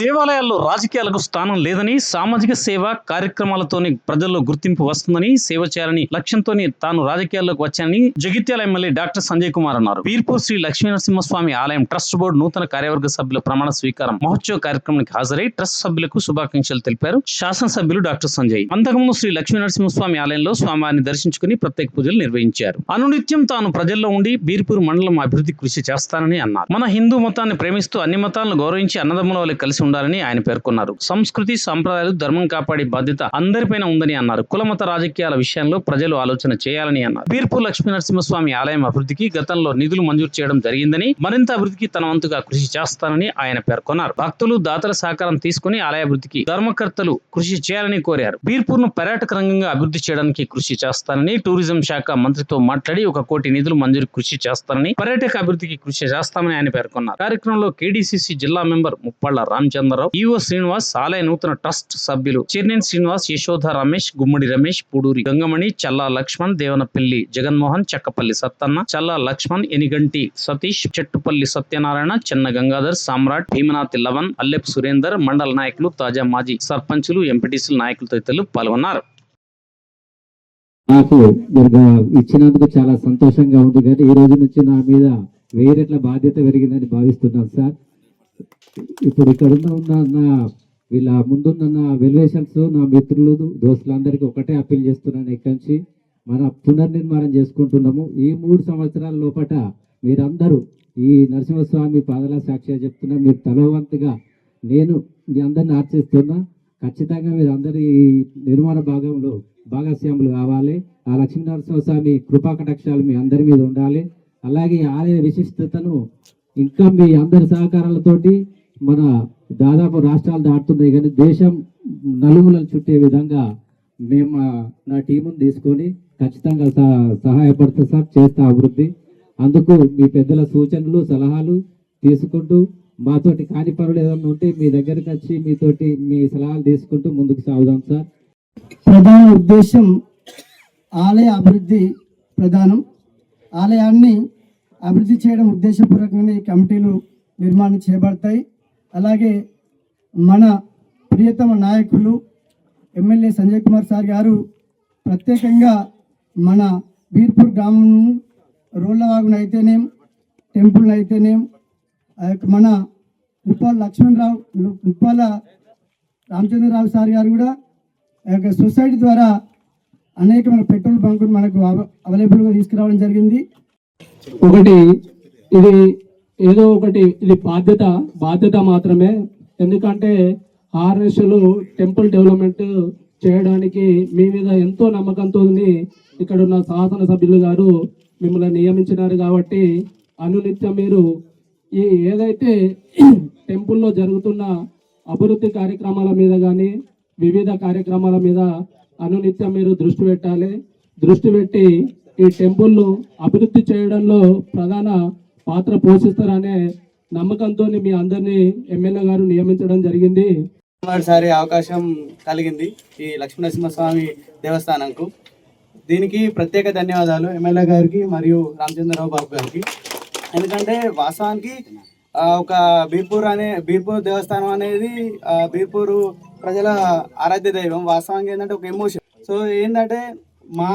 దేవాలయాల్లో రాజకీయాలకు స్థానం లేదని సామాజిక సేవ కార్యక్రమాలతోనే ప్రజల్లో గుర్తింపు వస్తుందని సేవ చేయాలని లక్ష్యంతోనే తాను రాజకీయాల్లోకి వచ్చానని జగిత్యాల ఎమ్మెల్యే డాక్టర్ సంజయ్ కుమార్ అన్నారు. వీర్పూర్ శ్రీ లక్ష్మీనరసింహస్వామి ఆలయం ట్రస్ట్ బోర్డు నూతన కార్యవర్గ సభ్యుల ప్రమాణ స్వీకారం మహోత్సవ కార్యక్రమానికి హాజరై ట్రస్ట్ సభ్యులకు శుభాకాంక్షలు తెలిపారు శాసనసభ్యులు డాక్టర్ సంజయ్. అంతకుముందు శ్రీ లక్ష్మీనరసింహస్వామి ఆలయంలో స్వామివారిని దర్శించుకుని ప్రత్యేక పూజలు నిర్వహించారు. అనునిత్యం తాను ప్రజల్లో ఉండి బీర్పూర్ మండలం అభివృద్ధి కృషి చేస్తానని అన్నారు. మన హిందూ మతాన్ని ప్రేమిస్తూ అన్ని మతాలను గౌరవించి అన్నదమ్ముల వల్ల కలిసి ఉండాలని ఆయన పేర్కొన్నారు. సంస్కృతి సంప్రదాయాలు ధర్మం కాపాడే బాధ్యత అందరిపైన ఉందని అన్నారు. కులమత రాజకీయాల విషయంలో ప్రజలు ఆలోచన చేయాలని అన్నారు. బీర్పూర్ లక్ష్మీ నరసింహస్వామి ఆలయం అభివృద్ధికి గతంలో నిధులు మంజూరు చేయడం జరిగిందని మరింత అభివృద్ధికి తన వంతుగా కృషి చేస్తానని ఆయన పేర్కొన్నారు. భక్తులు దాతల సహకారం తీసుకుని ఆలయ అభివృద్ధికి ధర్మకర్తలు కృషి చేయాలని కోరారు. బీర్పూర్ను పర్యాటక రంగంగా అభివృద్ధి చేయడానికి కృషి చేస్తానని టూరిజం శాఖ మంత్రితో మాట్లాడి ఒక కోటి నిధులు మంజూరు కృషి చేస్తానని పర్యాటక అభివృద్ధికి కృషి చేస్తామని ఆయన పేర్కొన్నారు. కార్యక్రమంలో కేడీసీసీ జిల్లా మెంబర్ ముప్పళ్ళ రామచంద్రరావు ఈవో శ్రీనివాస్ ఆలయ నూతన ట్రస్ట్ సభ్యులు చిర్నేని శ్రీనివాస్ యశోధ రమేష్ గుమ్మడి రమేష్ పూడూరి గంగమణి చల్లా లక్ష్మణ్ దేవనపల్లి జగన్మోహన్ చెక్కపల్లి సత్తన్న చల్లా లక్ష్మణ్ ఎనిగంటి సతీష్ చెట్టుపల్లి సత్యనారాయణ చిన్న గంగాధర్ సామ్రాట్ భీమనాథ్ లవన్ అల్లెప్ సురేందర్ మండల నాయకులు తాజా మాజీ సర్పంచులు ఎంపీటీసీల నాయకులు తదితరులు పాల్గొన్నారు. నాకు ఇచ్చినందుకు చాలా సంతోషంగా ఉంది కానీ ఈ రోజు నుంచి నా మీద వేరేట్ల బాధ్యత పెరిగిందని భావిస్తున్నాను సార్. ఇప్పుడు ఇక్కడ ఉన్న నా వీళ్ళ ముందున్న నా వెల్వేషన్స్ నా మిత్రులు దోస్తులందరికీ ఒకటే అప్పీల్ చేస్తున్నాను ఇక్కడి నుంచి. మన పునర్నిర్మాణం చేసుకుంటున్నాము. ఈ మూడు సంవత్సరాల లోపట మీరందరూ ఈ నరసింహస్వామి పాదల సాక్షిగా చెప్తున్నా మీరు తలవంతుగా నేను మీ అందరిని ఆర్చిస్తున్నా. ఖచ్చితంగా మీరు అందరి ఈ నిర్మాణ భాగంలో భాగస్వాములు కావాలి. ఆ లక్ష్మీనరసింహస్వామి కృపా కటాక్షాలు మీ అందరి మీద ఉండాలి. అలాగే ఆలయ విశిష్టతను ఇంకా మీ అందరి సహకారాలతోటి మన దాదాపు రాష్ట్రాలు దాటుతున్నాయి కానీ దేశం నలుగులను చుట్టే విధంగా మేము నా టీమును తీసుకొని ఖచ్చితంగా సహ- సహాయపడుతూ సార్ చేస్తా అభివృద్ధి. అందుకు మీ పెద్దల సూచనలు సలహాలు తీసుకుంటూ మాతోటి కాని పనులు ఏదైనా ఉంటే మీ దగ్గరికి వచ్చి మీతోటి మీ సలహాలు తీసుకుంటూ ముందుకు సాగుదాం సార్. ప్రధాన ఉద్దేశం ఆలయ అభివృద్ధి ప్రధానం. ఆలయాన్ని అభివృద్ధి చేయడం ఉద్దేశపూర్వకంగా ఈ కమిటీలు నిర్మాణం చేయబడతాయి. అలాగే మన ప్రియతమ నాయకులు ఎమ్మెల్యే సంజయ్ కుమార్ సార్ గారు ప్రత్యేకంగా మన బీర్పూర్ గ్రామం రోళ్ళవాగును అయితేనేం టెంపుల్ని అయితేనేం ఆ యొక్క మన ఉప్పాల లక్ష్మణరావు ఉప్పాల రామచంద్రరావు సార్ గారు కూడా ఆ యొక్క సొసైటీ ద్వారా అనేకమైన పెట్రోల్ బంకులు మనకు అవైలబుల్గా తీసుకురావడం జరిగింది. ఒకటి ఇది ఏదో ఒకటి ఇది బాధ్యత బాధ్యత మాత్రమే. ఎందుకంటే ఆర్ఎస్లు టెంపుల్ డెవలప్మెంట్ చేయడానికి మీ మీద ఎంతో నమ్మకంతో ఇక్కడ ఉన్న శాసన సభ్యులు గారు మిమ్మల్ని నియమించినారు కాబట్టి అనునిత్యం మీరు ఈ ఏదైతే టెంపుల్లో జరుగుతున్న అభివృద్ధి కార్యక్రమాల మీద కానీ వివిధ కార్యక్రమాల మీద అనునిత్యం మీరు దృష్టి పెట్టాలి. దృష్టి పెట్టి ఈ టెంపుల్ను అభివృద్ధి చేయడంలో ప్రధాన పాత్ర పోషిస్తారనే నమ్మకంతో మీ అందరినీ ఎమ్మెల్యే గారు నియమించడం జరిగింది. మొదటిసారి అవకాశం కలిగింది ఈ లక్ష్మీనరసింహస్వామి దేవస్థానంకు. దీనికి ప్రత్యేక ధన్యవాదాలు ఎమ్మెల్యే గారికి మరియు రామచంద్రరావు బాబు గారికి. ఎందుకంటే వాస్తవానికి ఒక బీర్పూర్ అనే బీర్పూర్ దేవస్థానం అనేది బీర్పూరు బీర్పూర్ ప్రజల ఆరాధ్య దైవం. వాస్తవానికి ఏంటంటే ఒక ఎమోషన్ సో ఏంటంటే మా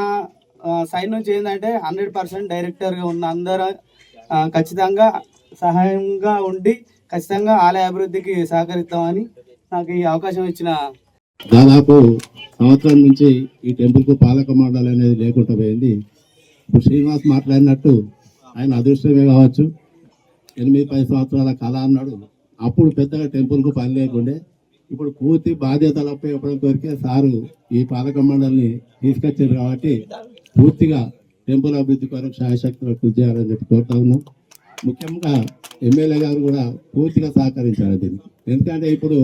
సైడ్ నుంచి ఏంటంటే హండ్రెడ్ పర్సెంట్ డైరెక్టర్గా ఉన్న అందరూ ఖచ్చితంగా సహాయంగా ఉండి ఖచ్చితంగా ఆలయ అభివృద్ధికి సహకరిస్తామని నాకు ఈ అవకాశం ఇచ్చిన దాదాపు సంవత్సరం నుంచి ఈ టెంపుల్కు పాలక మండలి అనేది లేకుండా పోయింది. ఇప్పుడు శ్రీనివాస్ మాట్లాడినట్టు ఆయన అదృష్టమే కావచ్చు. ఎనిమిది పది సంవత్సరాల కళ అన్నాడు. అప్పుడు పెద్దగా టెంపుల్కు పని లేకుండే ఇప్పుడు పూర్తి బాధ్యతలపై ఇవ్వడం కొరికే సారు ఈ పాలక మండలిని తీసుకొచ్చారు కాబట్టి పూర్తిగా టెంపుల్ అభివృద్ధి కొరకు సహాయశక్తులు కృషి చేయాలని చెప్పి కోరుతా ఉన్నాం. ముఖ్యంగా ఎమ్మెల్యే గారు కూడా పూర్తిగా సహకరించారు దీనికి ఎందుకంటే ఇప్పుడు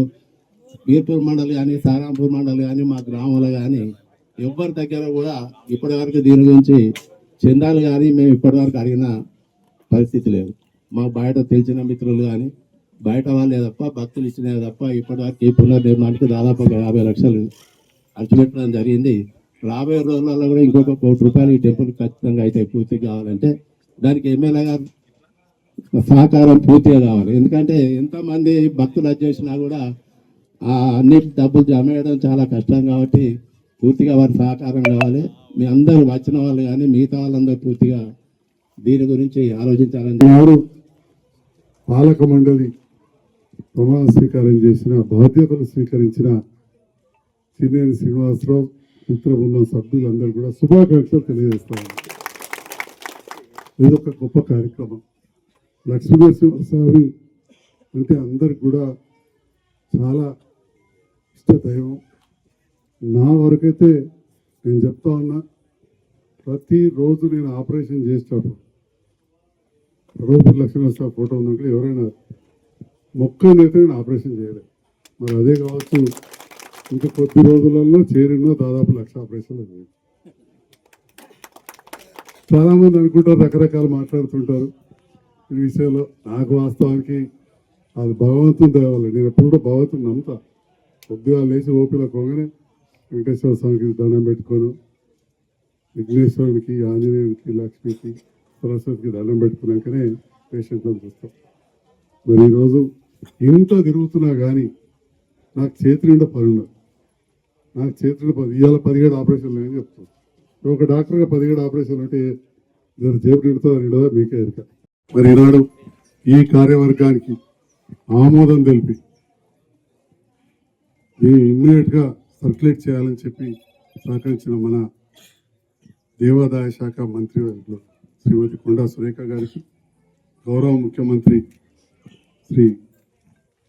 వీర్పూర్ మండలి కానీ సారాంపూర్ మండలి కానీ మా గ్రామంలో కానీ ఎవ్వరి దగ్గర కూడా ఇప్పటివరకు దీని గురించి చందాలు కానీ మేము ఇప్పటివరకు అడిగిన పరిస్థితి లేదు. మా బయట తెలిసిన మిత్రులు కానీ బయట వాళ్ళే తప్ప భక్తులు ఇచ్చినవి తప్ప ఇప్పటివరకు ఈ పునర్నిర్మాణానికి దాదాపు ఒక యాభై లక్షలు ఖర్చు పెట్టడం జరిగింది. రాబోయే రోజులలో కూడా ఇంకొక కోటి రూపాయలు ఈ టెంపుల్ ఖచ్చితంగా అయితే పూర్తి కావాలంటే దానికి ఎమ్మెల్యే గారు సహకారం పూర్తిగా కావాలి. ఎందుకంటే ఎంతమంది భక్తులు వచ్చేసినా కూడా ఆ అన్ని డబ్బులు జమ చేయడం చాలా కష్టం కాబట్టి పూర్తిగా వారి సహకారం కావాలి. మీ అందరూ వచ్చిన వాళ్ళు కానీ మిగతా వాళ్ళందరూ పూర్తిగా దీని గురించి ఆలోచించాలని నాడు పాలక మండలి ప్రమాణ స్వీకారం చేసిన బాధ్యతలు స్వీకరించిన సినేని శ్రీనివాసరావు మిత్ర బృందం సభ్యులందరూ కూడా శుభాకాంక్షలు తెలియజేస్తాను. ఇది ఒక గొప్ప కార్యక్రమం. లక్ష్మీనరసింహస్వామి అంటే అందరికి కూడా చాలా ఇష్ట దైవం నా వరకైతే నేను చెప్తా ఉన్నా ప్రతిరోజు నేను ఆపరేషన్ చేసేటప్పుడు రూపర్ లక్ష్మీనరసింహ ఫోటో ఉందంటే ఎవరైనా మొక్కనైతే నేను ఆపరేషన్ చేయలేదు. మరి అదే కావచ్చు ఇంకా కొద్ది రోజులలో చేరిన దాదాపు లక్ష ఆపరేషన్లు అయ్యాయి. అనుకుంటారు రకరకాలు మాట్లాడుతుంటారు. ఈ విషయంలో నాకు వాస్తవానికి అది భగవంతుని దేవాలి నేను ఎప్పుడు కూడా భగవంతుని నమ్ముతా. కొద్దిగా లేచి ఓపిలో కొంగనే వెంకటేశ్వర స్వామికి దండం పెట్టుకోను విఘ్నేశ్వరునికి ఆంజనేయునికి లక్ష్మికి సరస్వతికి దండం పెట్టుకున్నాకనే పేషెంట్లను చూస్తాం. మరి ఈరోజు ఇంత తిరుగుతున్నా కానీ నాకు చేతి నిండా పనున్నారు నాకు చేతులు పది ఇవాళ పదిహేడు ఆపరేషన్లు అని చెప్తాను ఒక డాక్టర్గా పదిహేడు ఆపరేషన్లు అంటే నేను చేతి నిండుతో నిండదా మీకే ఎరుక మరి ఈనాడు ఈ కార్యవర్గానికి ఆమోదం తెలిపి దీన్ని ఇమ్మీడియట్గా సర్క్యులేట్ చేయాలని చెప్పి సహకరించిన మన దేవాదాయ శాఖ మంత్రి శ్రీమతి కొండా సురేఖ గారికి గౌరవ ముఖ్యమంత్రి శ్రీ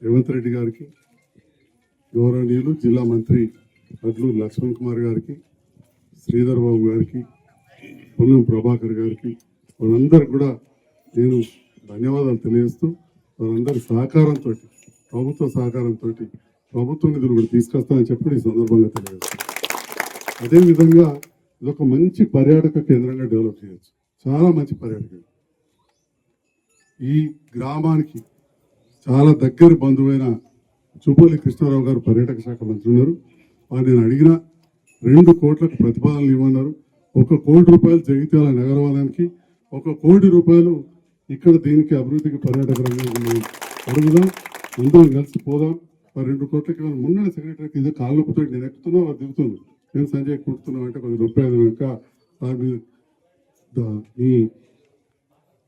రేవంత్ రెడ్డి గారికి గౌరవనీయులు జిల్లా మంత్రి అట్లు లక్ష్మణ్ కుమార్ గారికి శ్రీధర్ బాబు గారికి పొన్నం ప్రభాకర్ గారికి వాళ్ళందరికీ కూడా నేను ధన్యవాదాలు తెలియజేస్తూ వాళ్ళందరి సహకారంతో ప్రభుత్వ సహకారంతో ప్రభుత్వ నిధులు కూడా తీసుకొస్తానని చెప్పి ఈ సందర్భంగా తెలియజేస్తాను అదేవిధంగా ఇదొక మంచి పర్యాటక కేంద్రంగా డెవలప్ చేయొచ్చు. చాలా మంచి పర్యాటక ఈ గ్రామానికి చాలా దగ్గర బంధువైన చుప్పల్లి కృష్ణారావు గారు పర్యాటక శాఖ మంత్రి ఉన్నారు. వారు నేను అడిగిన రెండు కోట్లకు ప్రతిపాదనలు ఇవ్వన్నారు ఒక కోటి రూపాయలు జగిత్యాల నగరవాదానికి ఒక కోటి రూపాయలు ఇక్కడ దీనికి అభివృద్ధికి పర్యాటక రంగం అడుగుదాం అందరం కలిసి పోదాం. మరి రెండు కోట్లకి మొన్న సెక్రటరీకి ఇదే కాళ్ళు నొప్పుతో నేను ఎక్కుతున్నా వారు దిగుతుంది. నేను సంజయ్ కుడుతున్నాం అంటే కొంచెం రూపాయలు కనుక దాని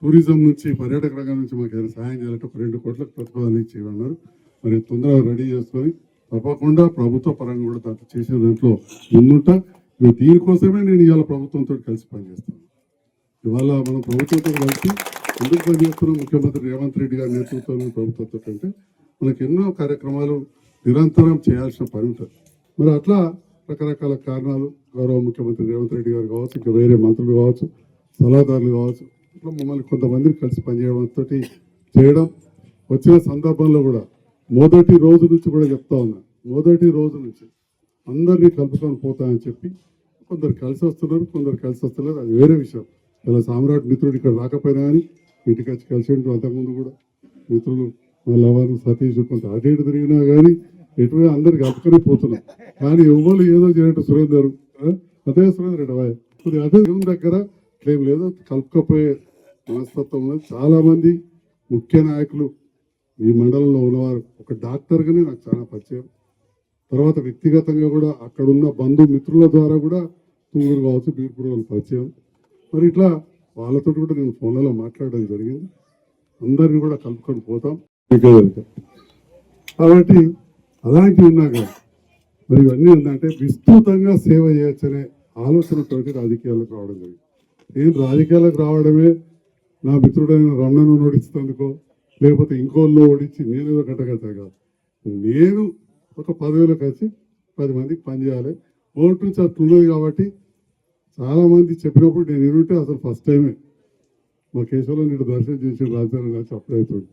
టూరిజం నుంచి పర్యాటక రంగం నుంచి మాకు ఏదైనా సహాయం చేయాలంటే ఒక రెండు కోట్లకు ప్రతిపాదన చేయమన్నారు మరి తొందరగా రెడీ చేసుకొని తప్పకుండా ప్రభుత్వ పరంగా కూడా దాంట్లో చేసే దాంట్లో ముందుంటా. దీనికోసమే నేను ఇవాళ ప్రభుత్వంతో కలిసి పనిచేస్తాను. ఇవాళ మనం ప్రభుత్వంతో కలిసి ఎందుకు పనిచేస్తున్నాం? ముఖ్యమంత్రి రేవంత్ రెడ్డి గారి నేతృత్వంలో ప్రభుత్వంతో అంటే మనకు ఎన్నో కార్యక్రమాలు నిరంతరం చేయాల్సిన పని ఉంటుంది. మరి అట్లా రకరకాల కారణాలు గౌరవ ముఖ్యమంత్రి రేవంత్ రెడ్డి గారు కావచ్చు ఇంకా వేరే మంత్రులు కావచ్చు సలహాదారులు కావచ్చు ఇట్లా మమ్మల్ని కొంతమందిని కలిసి పనిచేయడంతో చేయడం వచ్చిన సందర్భంలో కూడా మొదటి రోజు నుంచి కూడా చెప్తా ఉన్నా. మొదటి రోజు నుంచి. అందరినీ కలుపుకొని పోతామని చెప్పి కొందరు కలిసి వస్తున్నారు కొందరు కలిసి వస్తున్నారు. అది వేరే విషయం. ఇలా సామ్రాట్ మిత్రుడు ఇక్కడ రాకపోయినా కానీ ఇంటికి వచ్చి కలిసి ఉంటూ అంతకుముందు కూడా మిత్రులు లవారు సతీష్ కొంత అటు ఇటు తిరిగినా కానీ ఎటువే అందరికి కలుపుకొని పోతున్నాం. కానీ ఎవరు ఏదో చేయటం సురేందర్ అదే సురేందర్ రెడ్డి అబ్బాయి. అదే దేవుని దగ్గర ఏం లేదో కలుపుకపోయే మనస్తత్వం చాలా మంది ముఖ్య నాయకులు ఈ మండలంలో ఉన్నవారు ఒక డాక్టర్గానే నాకు చాలా పరిచయం. తర్వాత వ్యక్తిగతంగా కూడా అక్కడ ఉన్న బంధు మిత్రుల ద్వారా కూడా తుంగూరు కావచ్చు బీర్పూర్ వాళ్ళు పరిచయం. మరి ఇట్లా వాళ్ళతో కూడా నేను ఫోన్లలో మాట్లాడడం జరిగింది. అందరిని కూడా కలుపుకొని పోతాం. కాబట్టి అలాంటివి ఉన్నాక మరి ఇవన్నీ ఏంటంటే విస్తృతంగా సేవ చేయొచ్చనే ఆలోచనతోటి రాజకీయాలకు రావడం జరిగింది. నేను రాజకీయాలకు రావడమే నా మిత్రుడైన రమణను ఓడించినందుకో లేకపోతే ఇంకోళ్ళు ఓడించి నేను కట్టగలుగుతాను కాదు నేను ఒక పదవిలో కలిసి పది మందికి పనిచేయాలి ఓటు నుంచి అట్లున్నది కాబట్టి చాలామంది చెప్పినప్పుడు నేను వినుంటే అసలు ఫస్ట్ టైమే మా కేశవలో నేను దర్శనం చేసి రాజధాని కావచ్చు అప్పుడైతుంది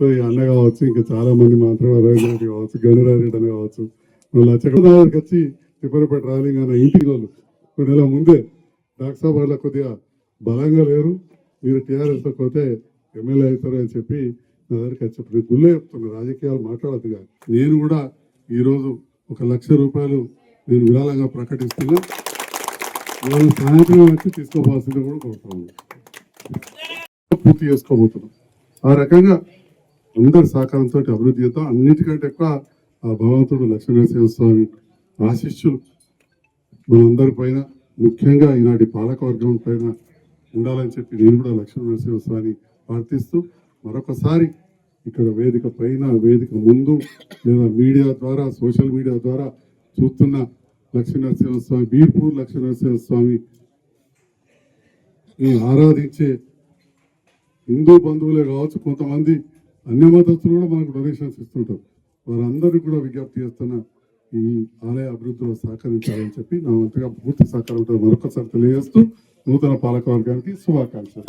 సో ఈ అన్న కావచ్చు ఇంకా చాలామంది మాత్రం రెడ్డి కావచ్చు గణరారెడ్డి అని కావచ్చు లచ్చకదారికి వచ్చి తిప్పరపేట రాలింగ్ అన్న ఇంటికి వాళ్ళు కొన్ని నెలల ముందే డాక్టర్ సాబ్ వాళ్ళ కొద్దిగా బలంగా లేరు. మీరు టీఆర్ఎస్లోకి పోతే ఎమ్మెల్యే అవుతారు అని చెప్పి నా దగ్గరికి వచ్చి చెప్పి గుళ్ళే చెప్తున్నా రాజకీయాలు మాట్లాడదు కానీ నేను కూడా ఈరోజు ఒక లక్ష రూపాయలు నేను విరాళంగా ప్రకటిస్తున్నా. వాళ్ళు సాయంత్రం వచ్చి తీసుకోవాల్సింది కూడా కోరుతాను పూర్తి చేసుకోబోతున్నాం. ఆ రకంగా అందరి సహకారంతో అభివృద్ధి చేద్దాం. అన్నిటికంటే ఎక్కువ ఆ భగవంతుడు లక్ష్మీనరసింహ స్వామి ఆశిష్యులు మనందరి పైన ముఖ్యంగా ఈనాటి పాలకవర్గం పైన ఉండాలని చెప్పి నేను కూడా లక్ష్మీనరసింహ స్వామిని ప్రార్థిస్తూ మరొకసారి ఇక్కడ వేదిక పైన వేదిక ముందు లేదా మీడియా ద్వారా సోషల్ మీడియా ద్వారా చూస్తున్న లక్ష్మీనరసింహ స్వామి బీర్పూర్ లక్ష్మీనరసింహ స్వామి ఈ ఆరాధించే హిందూ బంధువులే కావచ్చు కొంతమంది అన్య మతస్థులు కూడా మనకు డొనేషన్స్ ఇస్తుంటారు. వారందరూ కూడా విజ్ఞప్తి చేస్తున్న ఈ ఆలయ అభివృద్ధిలో సహకరించాలని చెప్పి నా వంతుగా పూర్తి సహకారం మరొకసారి తెలియజేస్తూ నూతన పాలకవర్గానికి శుభాకాంక్షలు.